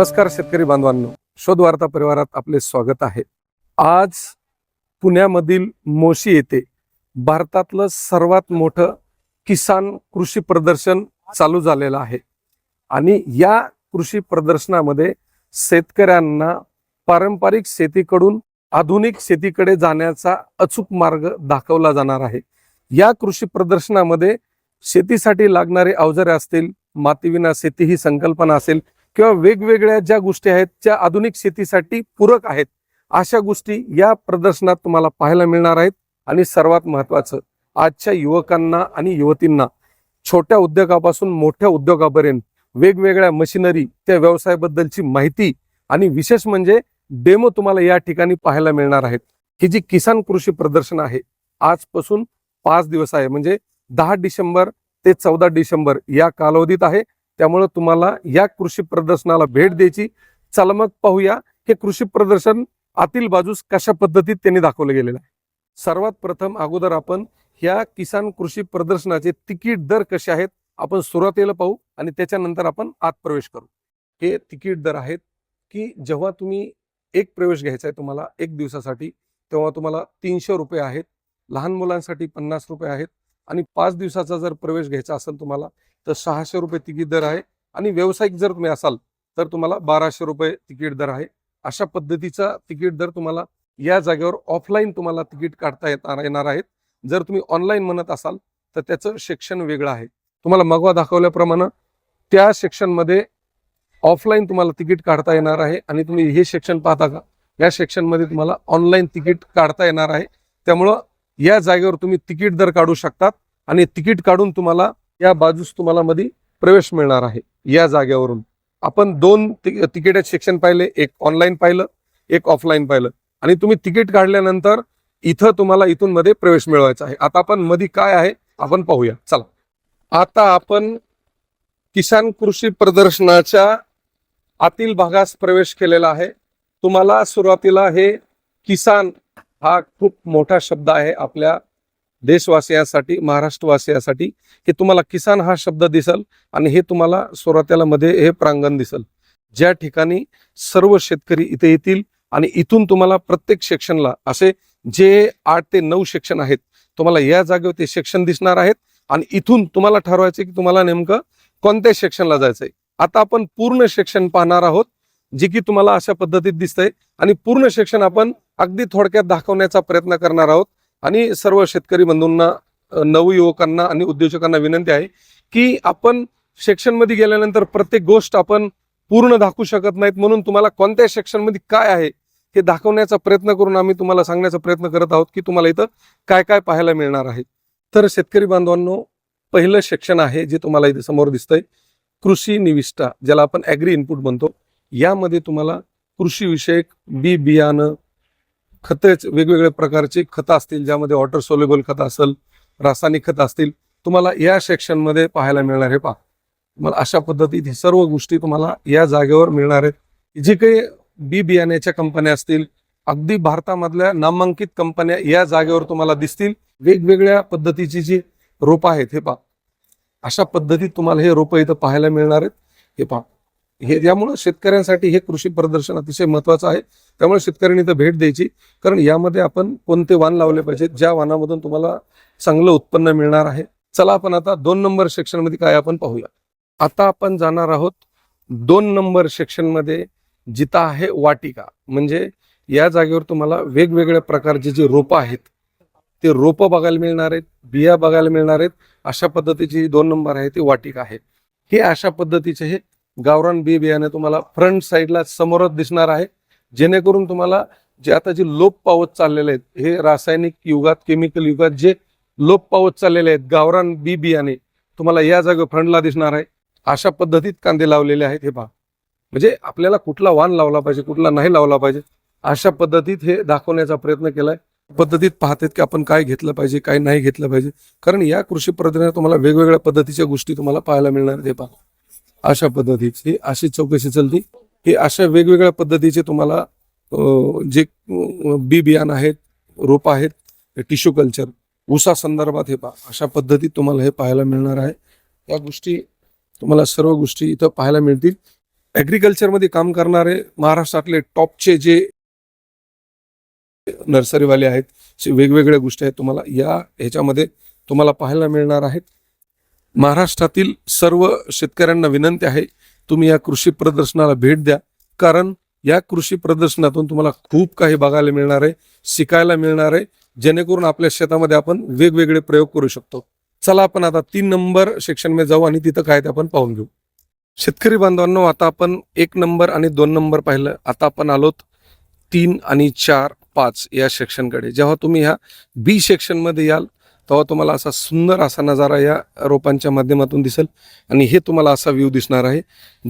नमस्कार शेतकरी बांधवांनो. शोधवार्ता परिवारात आपले स्वागत आहे. आज पुण्यामधील मोशी येथे भारतातलं सर्वात मोठं किसान कृषी प्रदर्शन चालू झालेलं आहे. आणि या कृषी प्रदर्शनामध्ये शेतकऱ्यांना पारंपरिक शेतीकडून आधुनिक शेतीकडे जाण्याचा अचूक मार्ग दाखवला जाणार आहे. या कृषी प्रदर्शनामध्ये शेतीसाठी लागणारे अवजारे असतील मातीविना शेती ही संकल्पना असेल किंवा वेगवेगळ्या ज्या गोष्टी आहेत ज्या आधुनिक शेतीसाठी पूरक आहेत अशा गोष्टी या प्रदर्शनात तुम्हाला पाहायला मिळणार आहेत. आणि सर्वात महत्वाचं आजच्या युवकांना आणि युवतींना छोट्या उद्योगापासून मोठ्या उद्योगापर्यंत वेगवेगळ्या मशिनरी त्या व्यवसायाबद्दलची माहिती आणि विशेष म्हणजे डेमो तुम्हाला या ठिकाणी पाहायला मिळणार आहेत. ही जी किसान कृषी प्रदर्शन आहे आजपासून पाच दिवस आहे म्हणजे दहा डिसेंबर ते चौदा डिसेंबर या कालावधीत आहे. त्यामुळं तुम्हाला या कृषी प्रदर्शनाला भेट द्यायची. चला मग पाहूया हे कृषी प्रदर्शन आतील बाजूस कशा पद्धतीत त्यांनी दाखवलं गेलेलं आहे. सर्वात प्रथम अगोदर आपण ह्या किसान कृषी प्रदर्शनाचे तिकीट दर कसे आहेत आपण सुरुवातीला पाहू आणि त्याच्यानंतर आपण आत प्रवेश करू. हे तिकीट दर आहेत की जेव्हा तुम्ही एक प्रवेश घ्यायचा आहे तुम्हाला एक दिवसासाठी तेव्हा तुम्हाला तीनशे रुपये आहेत. लहान मुलांसाठी पन्नास रुपये आहेत. आणि पाच दिवसाचा जर प्रवेश घ्यायचा असेल तुम्हाला तर सहाशे रुपये तिकीट दर आहे. आणि व्यावसायिक जर तुम्ही असाल तर तुम्हाला बाराशे रुपये तिकीट दर आहे. अशा पद्धतीचा तिकीट दर तुम्हाला या जागेवर ऑफलाईन तुम्हाला तिकीट काढता येणार येणार आहेत. जर तुम्ही ऑनलाईन म्हणत असाल तर त्याचं सेक्शन वेगळं आहे. तुम्हाला मगवा दाखवल्याप्रमाणे त्या सेक्शनमध्ये ऑफलाईन तुम्हाला तिकीट काढता येणार आहे. आणि तुम्ही हे सेक्शन पाहता का? या सेक्शनमध्ये तुम्हाला ऑनलाईन तिकीट काढता येणार आहे. त्यामुळं या जागेवर तुम्ही तिकीट दर काढू शकतात आणि तिकीट काढून तुम्हाला या बाजूस तुम्हाला मध्ये प्रवेश मिळणार आहे. या जागेवरून. आपण दोन ति- तिकीट सेक्शन पाहिले एक ऑनलाईन पाहिलं एक ऑफलाईन पाहिलं. आणि तुम्ही तिकीट काढल्यानंतर इथं तुम्हाला इथून मध्ये प्रवेश मिळवायचा आहे. आता आपण मध्ये काय आहे आपण पाहूया. चला. आता आपण किसान कृषी प्रदर्शनाच्या आतील भागास प्रवेश केलेला आहे. तुम्हाला सुरुवातीला हे किसान हा खूप मोठा शब्द आहे आपल्या देशवासियांसाठी महाराष्ट्रवासियांसाठी की तुम्हाला किसान हा शब्द दिसल आणि हे तुम्हाला सुरुवातीला मध्ये हे प्रांगण दिसल. ज्या ठिकाणी सर्व शेतकरी इथे येतील आणि इथून तुम्हाला प्रत्येक सेक्शनला असे जे आठ ते नऊ सेक्शन आहेत तुम्हाला या जागेवर ते सेक्शन दिसणार आहेत आणि इथून तुम्हाला ठरवायचे की तुम्हाला नेमकं कोणत्या सेक्शनला जायचंय. आता आपण पूर्ण सेक्शन पाहणार आहोत. जे की तुम्हाला अशा पद्धतीत दिसतंय. आणि पूर्ण सेक्शन आपण अगदी थोडक्यात दाखवण्याचा प्रयत्न करणार आहोत. आणि सर्व शेतकरी बंधूंना नवयुवकांना आणि उद्योजकांना विनंती आहे की आपण सेक्शनमध्ये गेल्यानंतर प्रत्येक गोष्ट आपण पूर्ण दाखवू शकत नाहीत. म्हणून तुम्हाला कोणत्या सेक्शनमध्ये काय आहे हे दाखवण्याचा प्रयत्न करून आम्ही तुम्हाला सांगण्याचा प्रयत्न करत आहोत की तुम्हाला इथं काय काय पाहायला मिळणार आहे. तर शेतकरी बांधवांनो पहिलं सेक्शन आहे जे तुम्हाला इथे समोर दिसतंय. कृषी निविष्ठा ज्याला आपण ॲग्री इनपुट म्हणतो. यामध्ये तुम्हाला कृषीविषयक बी बियाणं खतेच वेगवेगळ्या प्रकारची खतं असतील ज्यामध्ये वॉटर सोलेबल खतं असेल रासायनिक खतं असतील तुम्हाला या सेक्शनमध्ये पाहायला मिळणार आहे पहा. तुम्हाला अशा पद्धतीत हे सर्व गोष्टी तुम्हाला या जागेवर मिळणार आहेत. जे काही बी बियाण्याच्या कंपन्या असतील अगदी भारतामधल्या नामांकित कंपन्या या जागेवर तुम्हाला दिसतील. वेगवेगळ्या पद्धतीची जी रोपं आहेत हे पहा. अशा पद्धतीत तुम्हाला हे रोपं इथं पाहायला मिळणार आहेत. हे पहा. हे यामुळं शेतकऱ्यांसाठी हे कृषी प्रदर्शन अतिशय महत्वाचं आहे. त्यामुळे शेतकऱ्यांनी इथं भेट द्यायची. कारण यामध्ये आपण कोणते वाण लावले पाहिजेत ज्या वाणामधून तुम्हाला चांगलं उत्पन्न मिळणार आहे. चला आपण आता दोन नंबर सेक्शनमध्ये काय आपण पाहूया. आता आपण जाणार आहोत दोन नंबर सेक्शनमध्ये जिथं आहे वाटिका. म्हणजे या जागेवर तुम्हाला वेगवेगळ्या प्रकारचे जे रोपं आहेत ते रोपं बघायला मिळणार आहेत बिया बघायला मिळणार आहेत. अशा पद्धतीची दोन नंबर आहे ती वाटिका आहे. हे अशा पद्धतीचे हे गावरान बी बियाणे तुम्हाला फ्रंट साईडला समोरच दिसणार आहे. जेणेकरून तुम्हाला जे आता जे लोप पावत चाललेले आहेत हे रासायनिक युगात केमिकल युगात जे लोप पावत चाललेले आहेत गावरान बी बियाणे तुम्हाला या जागा फ्रंटला दिसणार आहे. अशा पद्धतीत कांदे लावलेले आहेत हे पहा. म्हणजे आपल्याला कुठला वाण लावला पाहिजे कुठला नाही लावला पाहिजे अशा पद्धतीत हे दाखवण्याचा प्रयत्न केलाय. पद्धतीत पाहतात की आपण काय घेतलं पाहिजे काय नाही घेतलं पाहिजे. कारण या कृषी प्रदर्शनात तुम्हाला वेगवेगळ्या पद्धतीच्या गोष्टी तुम्हाला पाहायला मिळणार ते पहा. अशा पद्धतीची अशी चौकशी चालती. हे अशा वेगवेगळ्या पद्धतीचे तुम्हाला जे बी बियाणं आहेत रोप आहेत टिश्यू कल्चर ऊसा संदर्भात हे पहा. अशा पद्धतीत तुम्हाला हे पाहायला मिळणार आहे. या गोष्टी तुम्हाला सर्व गोष्टी इथं पाहायला मिळतील. ॲग्रिकल्चरमध्ये काम करणारे महाराष्ट्रातले टॉपचे जे नर्सरीवाले आहेत वेगवेगळ्या गोष्टी आहेत तुम्हाला या ह्याच्यामध्ये तुम्हाला पाहायला मिळणार आहेत. महाराष्ट्रातील सर्व शेतकऱ्यांना विनंती आहे तुम्ही या कृषी प्रदर्शनाला भेट द्या. कारण या कृषी प्रदर्शनातून तुम्हाला खूप काही बघायला मिळणार आहे शिकायला मिळणार आहे. जेणेकरून आपल्या शेतामध्ये आपण वेगवेगळे प्रयोग करू शकतो. चला आपण आता तीन नंबर सेक्शनमध्ये जाऊ आणि तिथं काय ते आपण पाहून घेऊ. शेतकरी बांधवांनो आता आपण एक नंबर आणि दोन नंबर पाहिलं. आता आपण आलोत तीन आणि चार पाच या सेक्शनकडे. जेव्हा तुम्ही ह्या बी सेक्शनमध्ये याल तेव्हा तुम्हाला असा सुंदर असा नजारा या रोपांच्या माध्यमातून दिसेल. आणि हे तुम्हाला असा व्ह्यू दिसणार आहे.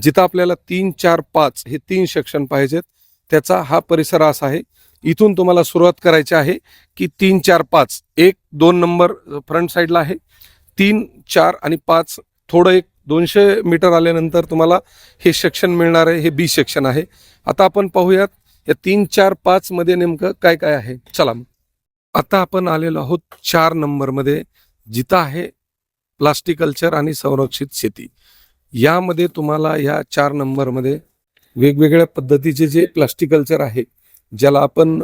जिथं आपल्याला तीन चार पाच हे तीन सेक्शन पाहिजेत. त्याचा हा परिसर असा आहे. इथून तुम्हाला सुरुवात करायची आहे की तीन चार पाच. एक दोन नंबर फ्रंट साईडला आहे. तीन चार आणि पाच थोडं एक दोनशे मीटर आल्यानंतर तुम्हाला हे सेक्शन मिळणार आहे. हे बी सेक्शन आहे. आता आपण पाहूयात या तीन चार पाचमध्ये नेमकं काय काय आहे. चला मग. आता आपण आलेलो आहोत चार नंबरमध्ये जिथं आहे प्लास्टिकल्चर आणि संरक्षित शेती. यामध्ये तुम्हाला या चार नंबरमध्ये वेगवेगळ्या पद्धतीचे जे प्लास्टिकल्चर आहे ज्याला आपण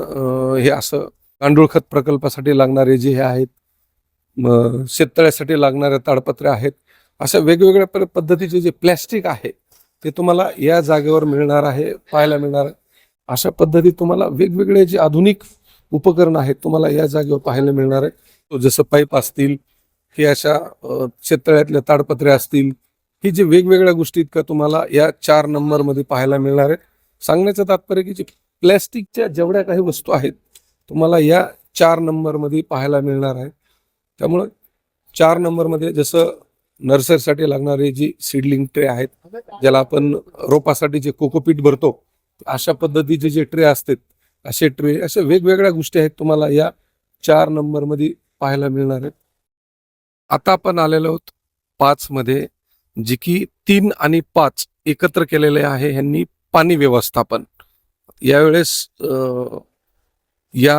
हे असं गांडूळ खत प्रकल्पासाठी लागणारे जे हे आहेत शेततळ्यासाठी लागणाऱ्या ताडपत्रे आहेत अशा वेगवेगळ्या प- पद्धतीचे जे प्लॅस्टिक आहे ते तुम्हाला या जागेवर मिळणार आहे पाहायला मिळणार अशा पद्धतीत तुम्हाला वेगवेगळे जे आधुनिक उपकरण आहेत तुम्हाला या जागेवर पाहायला मिळणार आहे. तो जसं पाईप असतील हे अशा शेततळ्यातल्या ताडपत्रे असतील ही जे वेगवेगळ्या गोष्टी इतक्या तुम्हाला या चार नंबरमध्ये पाहायला मिळणार आहे. सांगण्याचं तात्पर्य की जे प्लॅस्टिकच्या जेवढ्या काही वस्तू आहेत तुम्हाला या चार नंबरमध्ये पाहायला मिळणार आहे. त्यामुळं चार नंबरमध्ये जसं नर्सरीसाठी लागणारे जी सीडलिंग ट्रे आहेत ज्याला आपण रोपासाठी जे कोकोपीट भरतो अशा पद्धतीचे जे ट्रे असतात असे ट्रे अशा वेगवेगळ्या गोष्टी आहेत तुम्हाला या चार नंबरमध्ये पाहायला मिळणार आहेत. आता आपण आलेलो आहोत पाचमध्ये जी की तीन आणि पाच एकत्र केलेले आहे ह्यांनी पाणी व्यवस्थापन. यावेळेस या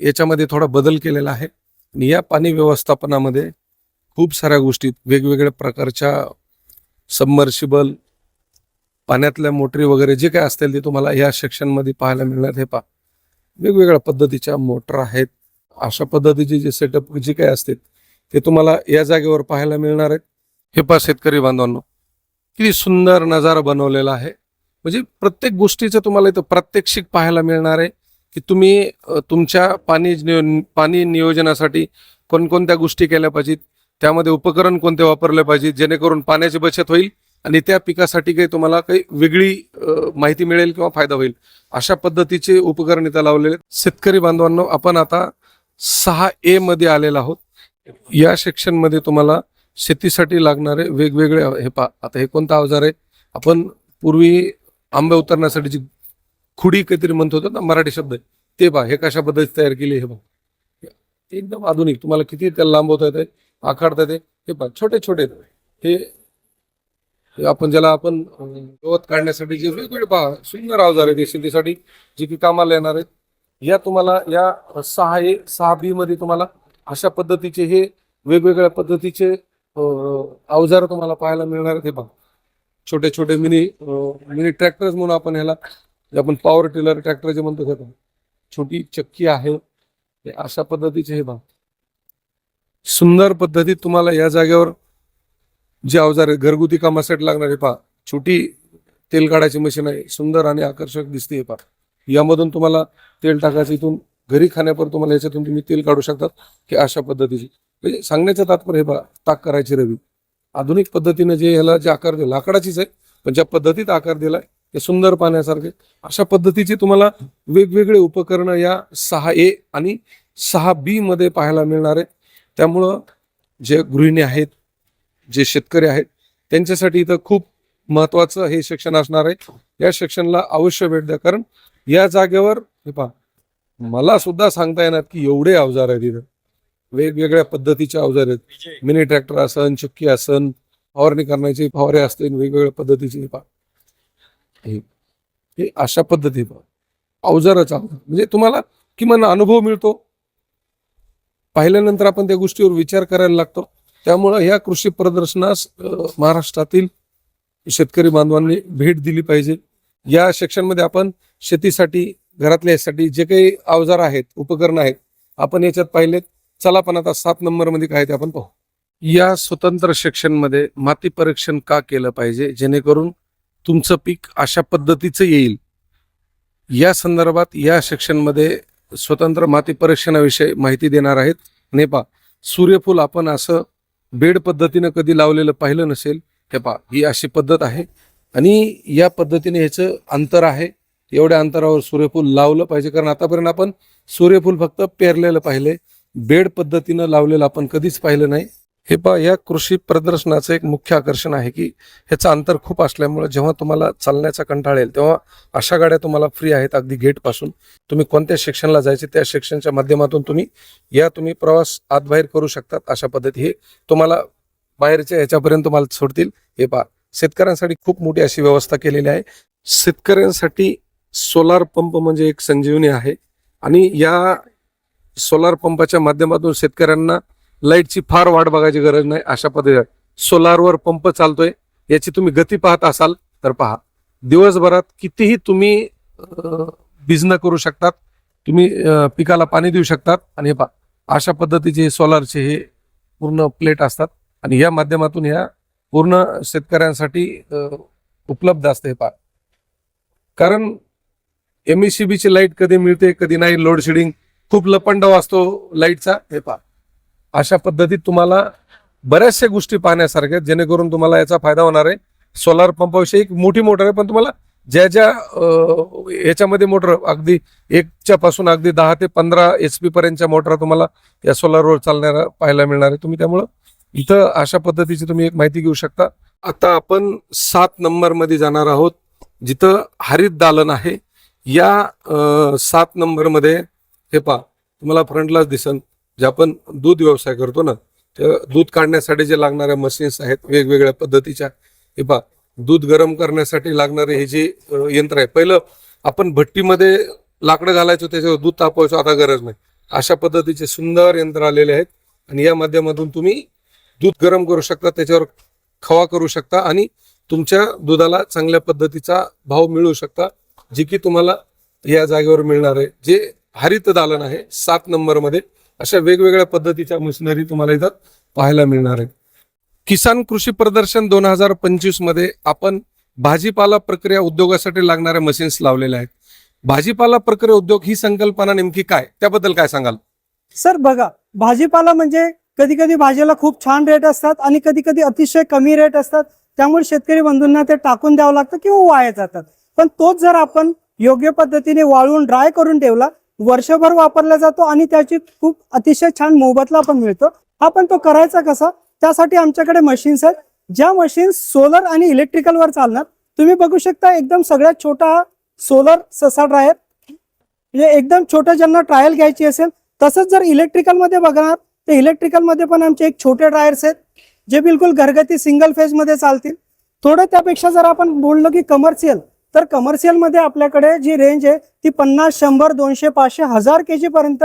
याच्यामध्ये थोडा बदल केलेला आहे. आणि या पाणी व्यवस्थापनामध्ये खूप साऱ्या गोष्टी वेगवेगळ्या प्रकारच्या सबमर्शिबल पाण्यातल्या मोटरी वगैरे जे काय असतील ते तुम्हाला या सेक्शनमध्ये पाहायला मिळणार. हे पा वेगवेगळ्या पद्धतीच्या मोटर आहेत. अशा पद्धतीचे जे सेटअप जे काय असतील ते तुम्हाला या जागेवर पाहायला मिळणार आहेत. हे पा शेतकरी बांधवांनो. किती सुंदर नजारा बनवलेला आहे. म्हणजे प्रत्येक गोष्टीचं तुम्हाला इथं प्रात्यक्षिक पाहायला मिळणार आहे की तुम्ही तुमच्या पाणी पाणी नियोजनासाठी कोणकोणत्या गोष्टी केल्या पाहिजेत. त्यामध्ये उपकरण कोणते वापरले पाहिजेत जेणेकरून पाण्याची बचत होईल. आणि त्या पिकासाठी काही तुम्हाला काही वेगळी माहिती मिळेल किंवा फायदा होईल अशा पद्धतीचे उपकरण इथं लावलेले आहेत. शेतकरी बांधवांनो आपण आता सहा ए मध्ये आलेलो आहोत या सेक्शनमध्ये तुम्हाला शेतीसाठी लागणारे वेगवेगळे हे पा आता हे कोणतं अवजार आहे आपण पूर्वी आंबे उतरण्यासाठी जी खुडी काहीतरी म्हणत होतो ना मराठी शब्द आहे ते पहा हे कशा पद्धतीत तयार केली हे पा एकदम आधुनिक तुम्हाला किती त्याला लांबवता येते आखाडता येते हे पहा छोटे छोटे आहेत. हे आपण ज्याला आपण गवत काढण्यासाठी जे वेगवेगळे पहा सुंदर अवजार आहेत शेतीसाठी जे की कामाला येणार आहेत या तुम्हाला या सहा ए सहा बी मध्ये तुम्हाला अशा पद्धतीचे हे वेगवेगळ्या पद्धतीचे अवजार तुम्हाला पाहायला मिळणार आहेत. हे पहा. छोटे छोटे मिनी मिनी ट्रॅक्टर्स म्हणून आपण ह्याला आपण पॉवर टिलर ट्रॅक्टर जे म्हणतो हे पहा. छोटी चक्की आहे. अशा पद्धतीचे हे पहा. सुंदर पद्धतीत तुम्हाला या जागेवर जे अवजार आहे घरगुती कामासाठी लागणारे पहा. छोटी तेल काढायची मशीन आहे सुंदर आणि आकर्षक दिसते हे पहा. यामधून तुम्हाला तेल टाकायचं इथून घरी खाण्यापर तुम्हाला याच्यातून तुम्ही तेल काढू शकतात की अशा पद्धतीची. म्हणजे सांगण्याचं तात्पर्य हे पहा ताक करायची रवी. आधुनिक पद्धतीने जे ह्याला जे आकार दिला लाकडाचीच आहे पण ज्या पद्धतीत आकार दिलाय ते सुंदर पाण्यासारखे अशा पद्धतीचे तुम्हाला वेगवेगळे उपकरणं या सहा ए आणि सहा बी मध्ये पाहायला मिळणार आहे. त्यामुळं जे गृहिणी आहेत जे शेतकरी आहेत त्यांच्यासाठी इथं खूप महत्वाचं हे शिक्षण असणार आहे. या शिक्षणाला अवश्य भेट द्या. कारण या जागेवर हे पहा मला सुद्धा सांगता येणार की एवढे अवजार आहेत इथं. वेगवेगळ्या पद्धतीचे अवजार आहेत. मिनी ट्रॅक्टर असन चक्की असन फवारणी करण्याचे फवारे असतील वेगवेगळ्या पद्धतीचे पहा. हे हे अशा पद्धती पहा. अवजारच अवजार. म्हणजे तुम्हाला किमान अनुभव मिळतो. पाहिल्यानंतर आपण त्या गोष्टीवर विचार करायला लागतो. त्यामुळं ह्या कृषी प्रदर्शनास महाराष्ट्रातील शेतकरी बांधवांनी भेट दिली पाहिजे. या सेक्शनमध्ये आपण शेतीसाठी घरातल्या यासाठी जे काही अवजार आहेत उपकरणं आहेत आपण याच्यात पाहिलेत. चला पण आता सात नंबरमध्ये काय ते आपण पाहू. या स्वतंत्र सेक्शनमध्ये माती परीक्षण का केलं पाहिजे? जेणेकरून तुमचं पीक अशा पद्धतीचं येईल. या संदर्भात या सेक्शनमध्ये स्वतंत्र माती परीक्षणाविषयी माहिती देणार आहेत. नेपा सूर्यफूल आपण असं बेड पद्धतीनं कधी लावलेलं पाहिलं नसेल हे पहा ही अशी पद्धत आहे. आणि या पद्धतीने ह्याचं अंतर आहे. एवढ्या अंतरावर सूर्यफूल लावलं पाहिजे कारण आतापर्यंत आपण सूर्यफूल फक्त पेरलेलं पाहिले बेड पद्धतीनं लावलेलं आपण कधीच पाहिलं नाही. हे पहा या कृषी प्रदर्शनाचं एक मुख्य आकर्षण आहे की ह्याचं अंतर खूप असल्यामुळे जेव्हा तुम्हाला चालण्याचा कंटाळ येईल तेव्हा अशा गाड्या तुम्हाला फ्री आहेत अगदी गेटपासून. तुम्ही कोणत्या सेक्शनला जायचे त्या सेक्शनच्या माध्यमातून तुम्ही या तुम्ही प्रवास आतबाहेर करू शकतात अशा पद्धती हे तुम्हाला बाहेरच्या ह्याच्यापर्यंत तुम्हाला सोडतील. हे पहा शेतकऱ्यांसाठी खूप मोठी अशी व्यवस्था केलेली आहे. शेतकऱ्यांसाठी सोलार पंप म्हणजे एक संजीवनी आहे. आणि या सोलार पंपाच्या माध्यमातून शेतकऱ्यांना लाईटची फार वाट बघायची गरज नाही. अशा पद्धतीने सोलारवर पंप चालतोय. याची तुम्ही गती पाहत असाल तर पहा. दिवसभरात कितीही तुम्ही अं, भिजणं करू शकतात. तुम्ही पिकाला पाणी देऊ शकतात. आणि हे पहा अशा पद्धतीचे सोलारचे हे पूर्ण प्लेट असतात. आणि या माध्यमातून ह्या पूर्ण शेतकऱ्यांसाठी उपलब्ध असते हे पहा. कारण एम ची लाइट कधी मिळते कधी नाही लोडशेडिंग खूप लपंडाव असतो लाईटचा. हे पहा. अशा पद्धतीत तुम्हाला बऱ्याचशा गोष्टी पाहण्यासारख्या आहेत, जेणेकरून तुम्हाला याचा फायदा होणार आहे. सोलार पंपाविषयी एक मोठी मोटर आहे पण तुम्हाला ज्या ज्या याच्यामध्ये मोटर अगदी एकच्या पासून अगदी दहा ते पंधरा एच पी पर्यंतच्या मोटर तुम्हाला या सोलारवर चालणाऱ्या पाहायला मिळणार आहे. तुम्ही त्यामुळं इथं अशा पद्धतीची तुम्ही एक माहिती घेऊ शकता. आता आपण सात नंबरमध्ये जाणार आहोत जिथं हरित दालन आहे. या सात नंबरमध्ये हे पहा तुम्हाला फ्रंटलाच दिसन. जे आपण दूध व्यवसाय करतो ना त्या दूध काढण्यासाठी जे लागणाऱ्या मशीन्स आहेत वेगवेगळ्या पद्धतीच्या हे पहा दूध गरम करण्यासाठी लागणारे हे जे यंत्र आहे. पहिलं आपण भट्टीमध्ये लाकडं घालायचो त्याच्यावर दूध तापवायचो आता गरज नाही. अशा पद्धतीचे सुंदर यंत्र आलेले आहेत आणि या माध्यमातून तुम्ही दूध गरम करू शकता त्याच्यावर खवा करू शकता आणि तुमच्या दुधाला चांगल्या पद्धतीचा भाव मिळू शकता जे की तुम्हाला या जागेवर मिळणार आहे. जे हरित दालन आहे सात नंबरमध्ये. अशा वेगवेगळ्या पद्धतीच्या मशिनरी तुम्हाला इथं पाहायला मिळणार आहे किसान कृषी प्रदर्शन दोन हजार पंचवीसमध्ये आपण भाजीपाला प्रक्रिया उद्योगासाठी लागणाऱ्या मशीन्स लावलेल्या आहेत. भाजीपाला प्रक्रिया उद्योग ही संकल्पना नेमकी काय? त्याबद्दल काय सांगाल? सर बघा भाजीपाला म्हणजे कधी कधी भाजीला खूप छान रेट असतात आणि कधी कधी अतिशय कमी रेट असतात. त्यामुळे शेतकरी बंधूंना ते टाकून द्यावं लागतं किंवा वाया जातात. पण तोच जर आपण योग्य पद्धतीने वाळवून ड्राय करून ठेवला वर्षभर वापरला जातो आणि त्याची खूप अतिशय छान मोबदला पण मिळतो. आपण तो करायचा कसा? त्यासाठी आमच्याकडे मशीन्स आहेत. ज्या मशीन्स सोलर आणि इलेक्ट्रिकल वर चालणार. तुम्ही बघू शकता एकदम सगळ्यात छोटा सोलर ससा ड्रायर म्हणजे एकदम छोटं ज्यांना ट्रायल घ्यायची असेल तसंच जर इलेक्ट्रिकलमध्ये बघणार तर इलेक्ट्रिकलमध्ये पण आमचे एक छोटे ड्रायर्स आहेत जे बिलकुल घरगती सिंगल फेजमध्ये चालतील. थोडं त्यापेक्षा जर आपण बोललो की कमर्शियल तर कमर्शियलमध्ये आपल्याकडे जी रेंज आहे ती पन्नास शंभर दोनशे पाचशे हजार के जीपर्यंत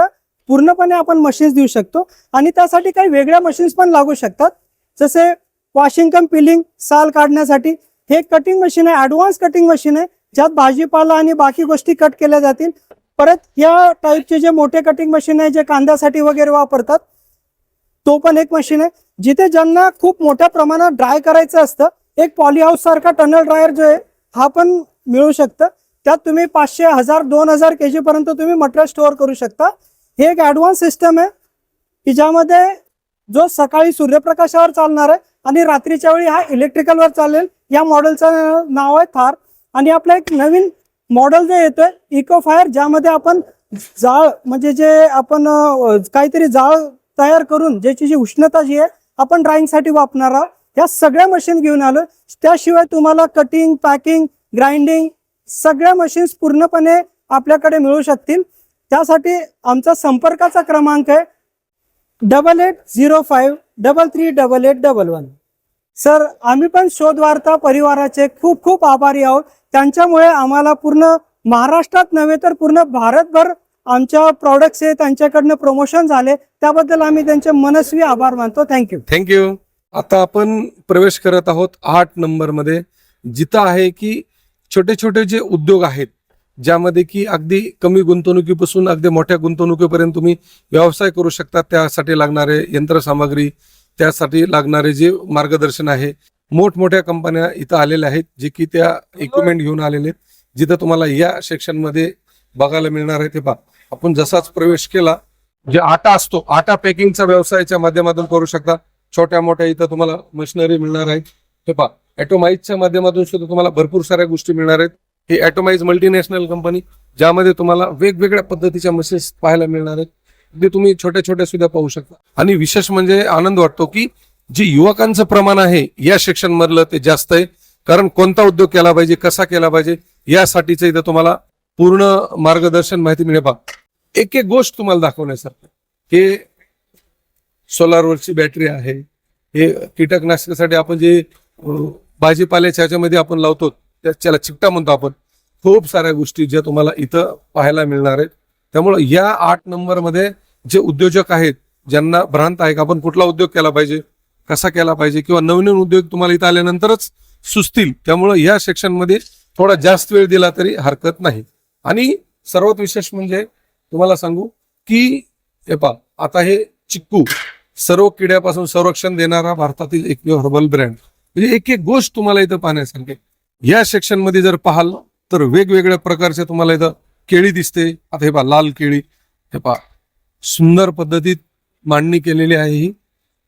पूर्णपणे आपण मशीन्स देऊ शकतो. आणि त्यासाठी काही वेगळ्या मशीन्स पण लागू शकतात. जसे वॉशिंग कम पिलिंग साल काढण्यासाठी. हे कटिंग मशीन आहे ॲडव्हान्स कटिंग मशीन आहे ज्यात भाजीपाला आणि बाकी गोष्टी कट केल्या जातील. परत या टाईपचे जे मोठे कटिंग मशीन आहे जे कांद्यासाठी वगैरे वापरतात तो पण एक मशीन आहे. जिथे ज्यांना खूप मोठ्या प्रमाणात ड्राय करायचं असतं एक पॉलीहाऊस सारखा टनल ड्रायर जो आहे हा पण मिळू शकतं. त्यात तुम्ही पाचशे हजार दोन हजार के जीपर्यंत तुम्ही मटेरियल स्टोअर करू शकता. हे एक ऍडव्हान्स सिस्टम आहे की ज्यामध्ये जो सकाळी सूर्यप्रकाशावर चालणार आहे आणि रात्रीच्या वेळी हा इलेक्ट्रिकलवर चालेल. या मॉडेलचं नाव आहे थार. आणि आपला एक नवीन मॉडेल जे येतोय इको फायर ज्यामध्ये आपण जाळ म्हणजे जे आपण काहीतरी जाळ तयार करून ज्याची जी उष्णता जी आहे आपण ड्राईंगसाठी वापरणार आहोत. या सगळ्या मशीन घेऊन आलो त्याशिवाय तुम्हाला कटिंग पॅकिंग ग्राइंडिंग सगळ्या मशीन्स पूर्णपणे आपल्याकडे मिळू शकतील. त्यासाठी आमचा संपर्काचा क्रमांक आहे double eight zero five double three double eight double one sir आम्ही पण शोधवार्ता परिवाराचे खूप खूप आभारी आहोत. त्यांच्यामुळे आम्हाला पूर्ण महाराष्ट्रात नव्हे तर पूर्ण भारतभर आमच्या प्रॉडक्ट्स हे त्यांच्याकडनं प्रमोशन झाले. त्याबद्दल आम्ही त्यांचे मनस्वी आभार मानतो. थँक्यू थँक्यू आता आपण प्रवेश करत आहोत आठ नंबरमध्ये. जिथं आहे की छोटे छोटे जे उद्योग आहेत ज्यामध्ये की अगदी कमी गुंतवणुकीपासून अगदी मोठ्या गुंतवणुकीपर्यंत तुम्ही व्यवसाय करू शकता त्यासाठी लागणारे यंत्रसामग्री त्यासाठी लागणारे जे मार्गदर्शन आहे मोठमोठ्या कंपन्या इथं आलेल्या आहेत जे की त्या इक्विपमेंट घेऊन आलेले आहेत जिथं तुम्हाला या सेक्शनमध्ये बघायला मिळणार आहे ते पहा. आपण जसाच प्रवेश केला जे आटा असतो आटा पॅकिंगचा व्यवसायाच्या माध्यमातून करू शकता. छोट्या मोठ्या इथं तुम्हाला मशिनरी मिळणार आहे. हे पहा. ॲटोमाइजच्या माध्यमातून सुद्धा तुम्हाला भरपूर साऱ्या गोष्टी मिळणार आहेत. ही ॲटोमाइज मल्टीनॅशनल कंपनी ज्यामध्ये तुम्हाला वेगवेगळ्या पद्धतीच्या मशीन्स पाहायला मिळणार आहेत. ते तुम्ही छोट्या छोट्या सुद्धा पाहू शकता. आणि विशेष म्हणजे आनंद वाटतो की जे युवकांचं प्रमाण आहे या सेक्शन मधलं ते जास्त आहे. कारण कोणता उद्योग केला पाहिजे कसा केला पाहिजे यासाठीचं इथं तुम्हाला पूर्ण मार्गदर्शन माहिती मिळेल. पहा एक एक गोष्ट तुम्हाला दाखवण्यासारखं हे सोलारवरची बॅटरी आहे. हे कीटकनाशकासाठी आपण जे भाजीपाल्याच्या ह्याच्यामध्ये आपण लावतो त्याच्याला चिकटा म्हणतो आपण. खूप साऱ्या गोष्टी ज्या तुम्हाला इथं पाहायला मिळणार आहेत. त्यामुळं या आठ नंबरमध्ये जे उद्योजक आहेत ज्यांना भ्रांत आहे का आपण कुठला उद्योग केला पाहिजे कसा केला पाहिजे किंवा नवनवीन उद्योग तुम्हाला इथं आल्यानंतरच सुचतील. त्यामुळं या सेक्शनमध्ये थोडा जास्त वेळ दिला तरी हरकत नाही. आणि सर्वात विशेष म्हणजे तुम्हाला सांगू की हे पा आता हे चिक्कू सर्व किड्यापासून संरक्षण देणारा भारतातील एकमेव हर्बल ब्रँड म्हणजे एक एक गोष्ट तुम्हाला इथं पाहण्यासारखी. या सेक्शनमध्ये जर पाहाल तर वेगवेगळ्या प्रकारचे तुम्हाला इथं केळी दिसते. आता हे पहा लाल केळी. हे पहा सुंदर पद्धतीत मांडणी केलेली आहे ही.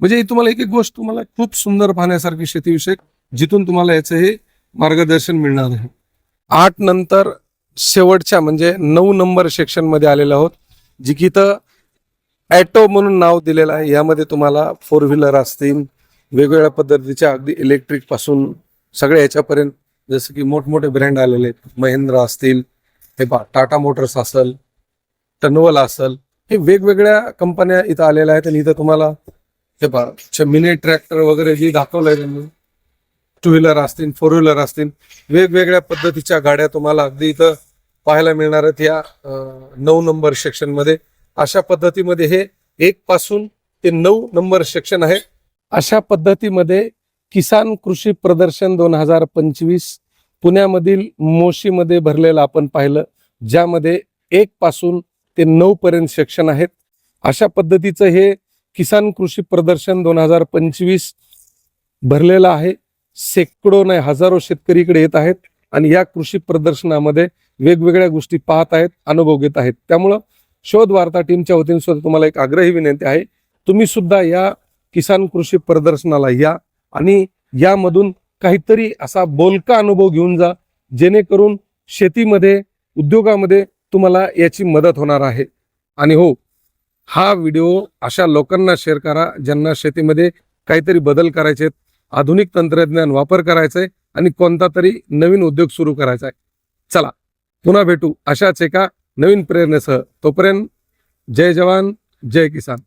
म्हणजे तुम्हाला एक एक गोष्ट तुम्हाला खूप सुंदर पाहण्यासारखी शेतीविषयक जिथून तुम्हाला याचं हे मार्गदर्शन मिळणार आहे. आठ नंतर शेवटच्या म्हणजे नऊ नंबर सेक्शनमध्ये आलेलो आहोत जी की इथं ॲटो म्हणून नाव दिलेलं आहे. यामध्ये तुम्हाला फोर व्हीलर असतील वेगवेगळ्या पद्धतीच्या अगदी इलेक्ट्रिकपासून सगळ्या याच्यापर्यंत जसं की मोठमोठे ब्रँड आलेले आहेत. महिंद्रा असतील हे पहा टाटा मोटर्स असेल टनवल असेल हे वेगवेगळ्या कंपन्या इथं आलेल्या आहेत. आणि इथं तुम्हाला हे पहा मिनी ट्रॅक्टर वगैरे जे दाखवलंय त्यांनी टू व्हीलर असतील फोर व्हीलर असतील वेगवेगळ्या पद्धतीच्या गाड्या तुम्हाला अगदी इथं पाहायला मिळणार आहेत या नऊ नंबर सेक्शनमध्ये अशा पद्धतीमध्ये हे एक पासून ते नऊ नंबर सेक्शन आहे. अशा पद्धतीमध्ये किसान कृषी प्रदर्शन दोन हजार पंचवीस पुण्यामधील मोशीमध्ये भरलेलं आपण पाहिलं ज्यामध्ये एक पासून ते नऊ पर्यंत सेक्शन आहेत. अशा पद्धतीचं हे किसान कृषी प्रदर्शन दोन हजार पंचवीस भरलेलं आहे. शेकडो नाही हजारो शेतकरी इकडे येत आहेत आणि या कृषी प्रदर्शनामध्ये वेगवेगळ्या गोष्टी पाहत आहेत अनुभव घेत आहेत. त्यामुळं शोध वार्ता टीमच्या वतीने सुद्धा तुम्हाला एक आग्रही विनंती आहे. तुम्ही सुद्धा या किसान कृषी प्रदर्शनाला या आणि यामधून काहीतरी असा बोलका अनुभव घेऊन जा जेणेकरून शेतीमध्ये उद्योगामध्ये तुम्हाला याची मदत होणार आहे. आणि हो हा व्हिडिओ अशा लोकांना शेअर करा ज्यांना शेतीमध्ये काहीतरी बदल करायचे आहेत आधुनिक तंत्रज्ञान वापर करायचा आहे आणि कोणता तरी नवीन उद्योग सुरू करायचा आहे चला पुन्हा भेटू अशाच एका नवीन प्रेरणेसह. तोपर्यंत जय जवान जय किसान.